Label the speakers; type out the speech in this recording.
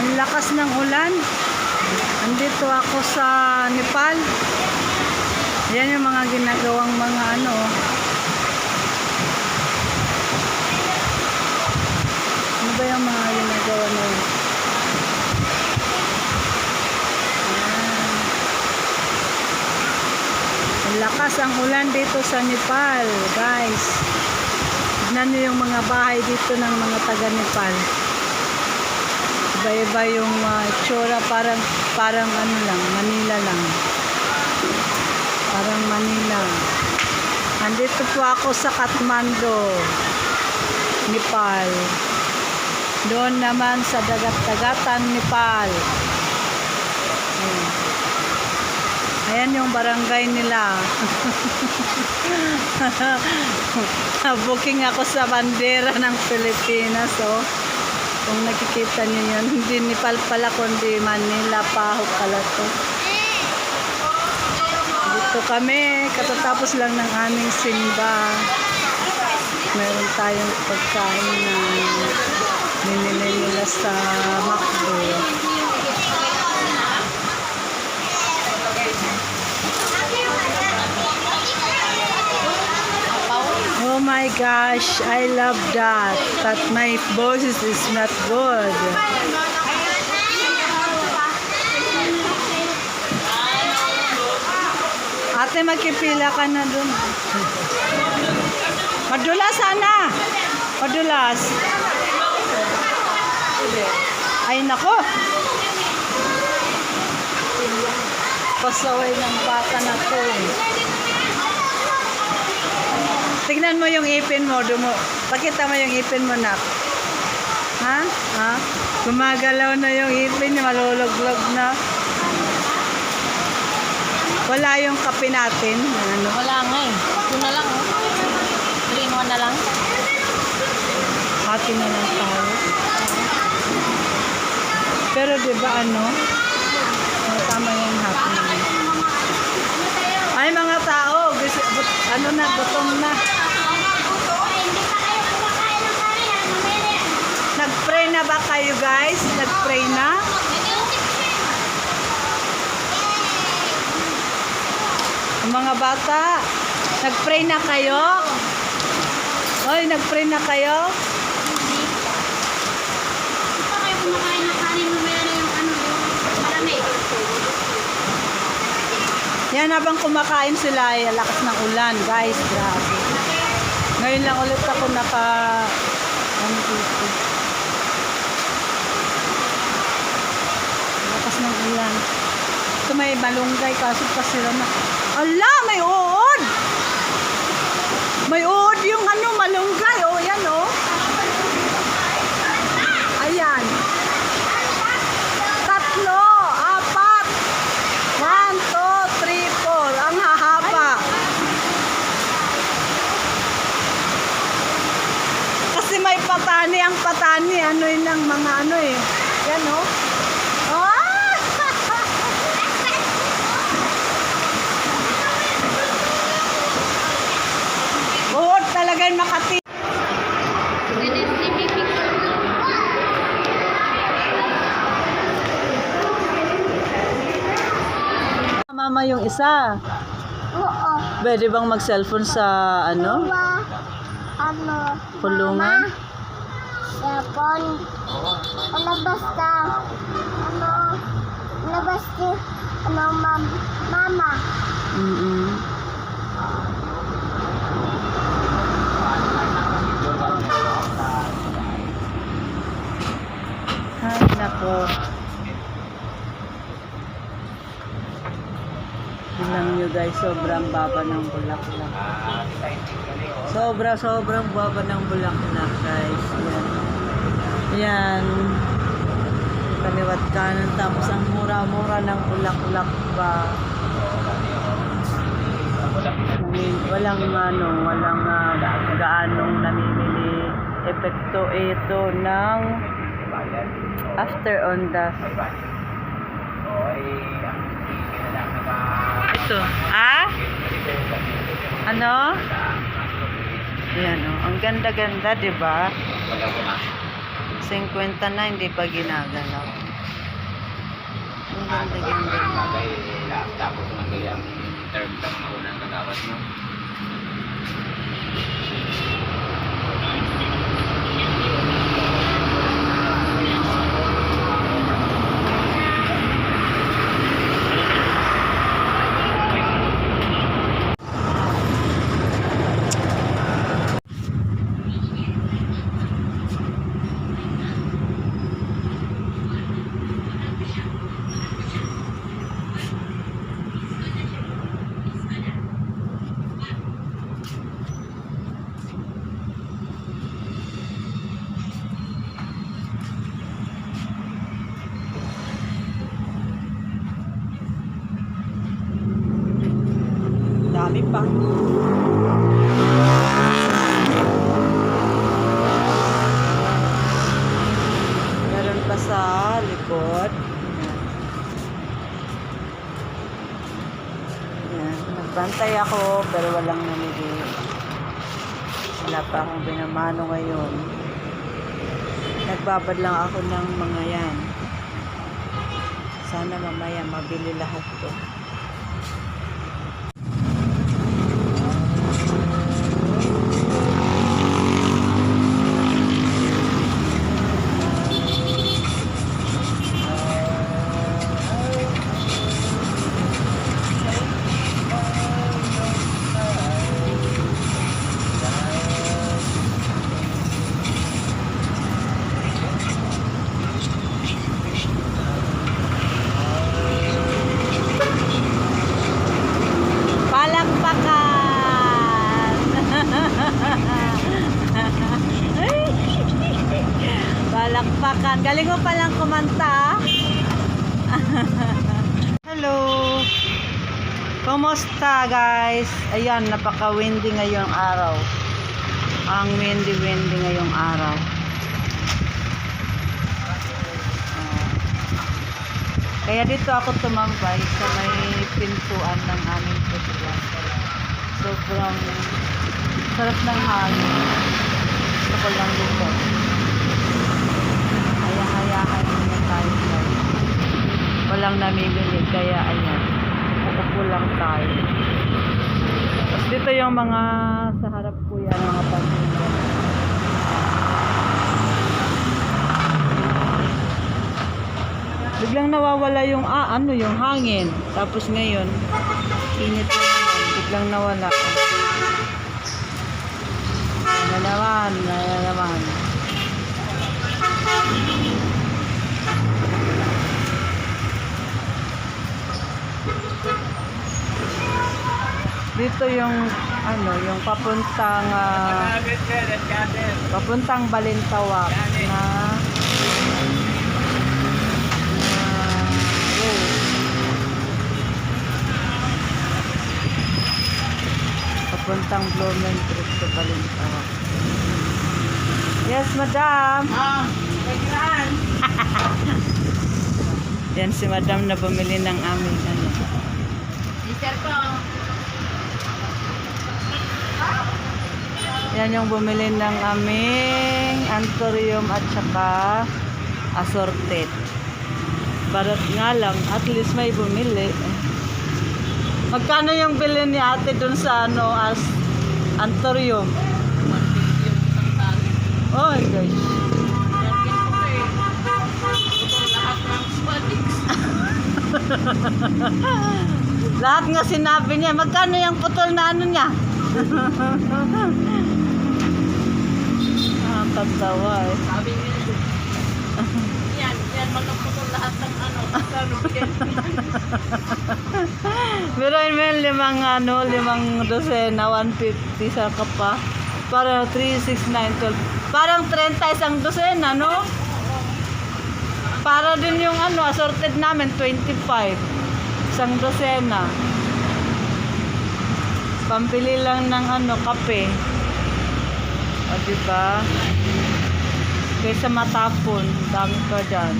Speaker 1: Ang lakas ng ulan. Andito ako sa Nepal. Yan yung mga ginagawang mga ano. Ano ba yung mga ginagawa na yun? Lakas ang ulan dito sa Nepal, guys. Tignan nyo yung mga bahay dito ng mga taga Nepal. Iba-iba yung uh, itsura, parang, parang ano lang, Manila lang. Parang Manila. Andito po ako sa Kathmandu, Nepal. Doon naman sa dagat-dagatan, Nepal. Ayan yung barangay nila. Booking ako sa bandera ng Pilipinas, oh. Kung nakikita niyo yun, hindi Nepal pala, kundi Manila, Paho pala to. Dito kami, katatapos lang ng aming simba. Meron tayong pagkain na binili nila sa McDo. Oh my gosh, I love that. But my voice is not good. Ate, magkipila ka na dun. Madulas sana. Madulas. Ay, nako. Pasaway ng bata na to. Tignan mo yung ipin mo. Dumo. Pakita mo yung ipin mo, nak. Ha? Ha? Gumagalaw na yung ipin niya. Maluluglog na. Wala yung kape natin. Ano?
Speaker 2: Wala nga eh. Ito na lang oh. Three in one na lang.
Speaker 1: Hati na lang tayo. Pero di ba ano? Oh, tama yung hati na lang. Ay mga tao, gusto, but, ano na, gutom na. Nag-pray na ba kayo guys? Nag-pray na? Ang mga bata, nag-pray na kayo? Hoy, nag-pray na kayo?
Speaker 2: Ito kayo kumakain ng kanin mamaya na yung ano yung malamig.
Speaker 1: Yan, habang kumakain sila, ay lakas ng ulan, guys. Grabe. Ngayon lang ulit ako naka... Ano dito? Lakas ng ulan. Ito may malunggay, kaso pa sila na... Ala, may uod! May uod yung ano, malunggay. O, yan, o. Ayan. Tatlo, apat, One, two, three, four. Ang hahaba. Kasi may Ang patani, ano yun ang mga ano eh. Yan oh. Ah! Buhod talaga yung makati. Mama yung isa.
Speaker 2: Oo.
Speaker 1: Pwede bang mag-cellphone sa ano?
Speaker 2: Ano,
Speaker 1: Kulungan?
Speaker 2: Yapon. Ano basta? Ano? Ano basta? Ano mam mama?
Speaker 1: Mm-mm. Ay, nako. Tingnan nyo guys, sobrang baba ng bulaklak. Sobra, sobrang baba ng bulaklak guys. Yan. Yan. Kaliwat kanan. Tapos ang mura-mura ng bulaklak ba. Walang ano, walang uh, gaanong namimili. Epekto ito ng after on the ito ah ano Ayan, oh. Ang ganda-ganda, di ba? 50 na, hindi pa ginagalaw. Ang ganda-ganda.
Speaker 3: Laptop ko tumagal term lang na unang kagawad, no?
Speaker 1: Dami pa. Meron pa sa likod. Yan. Nagbantay ako pero walang namili. Wala pa akong binamano ngayon. Nagbabad lang ako ng mga yan. Sana mamaya mabili lahat to. Hello. Kumusta guys? Ayan, napaka-windy ngayong araw. Ang windy-windy ngayong araw. Ah. Kaya dito ako tumambay sa may pintuan ng aming pusla. Sobrang sarap ng hangin. Gusto ko lang dito. Kaya-hayaan muna tayo guys. Walang namimili kaya ayan. Upo lang tayo. Tapos dito yung mga sa harap ko yan, mga pasinda. Biglang nawawala yung ah, ano yung hangin. Tapos ngayon, init naman. Biglang nawala. Na naman, na naman. Dito yung ano, yung papuntang ah, papuntang Balintawak na road. Papuntang Blumentritt sa Balintawak. Yes, madam.
Speaker 3: Ah,
Speaker 1: Yan si madam na bumili ng aming ano.
Speaker 2: Sister ko.
Speaker 1: Yan yung bumili ng aming anthurium at saka assorted. Barat nga lang, at least may bumili. Magkano yung bili ni ate dun sa ano as anthurium? Oh gosh. Lahat nga sinabi niya, magkano yung putol na ano niya? Nakakatawa eh.
Speaker 2: Sabi niya, yan, yan, magkaputol lahat ng ano. Niya,
Speaker 1: Pero may limang ano, limang dosena, 150 sa kapa. Para 3, 6, 9, 12. Parang 30 isang dosena, no? Para din yung ano, assorted namin, 25. Isang dosena. Pampili lang ng ano, kape. O, diba? Kaysa matapon, dami pa dyan.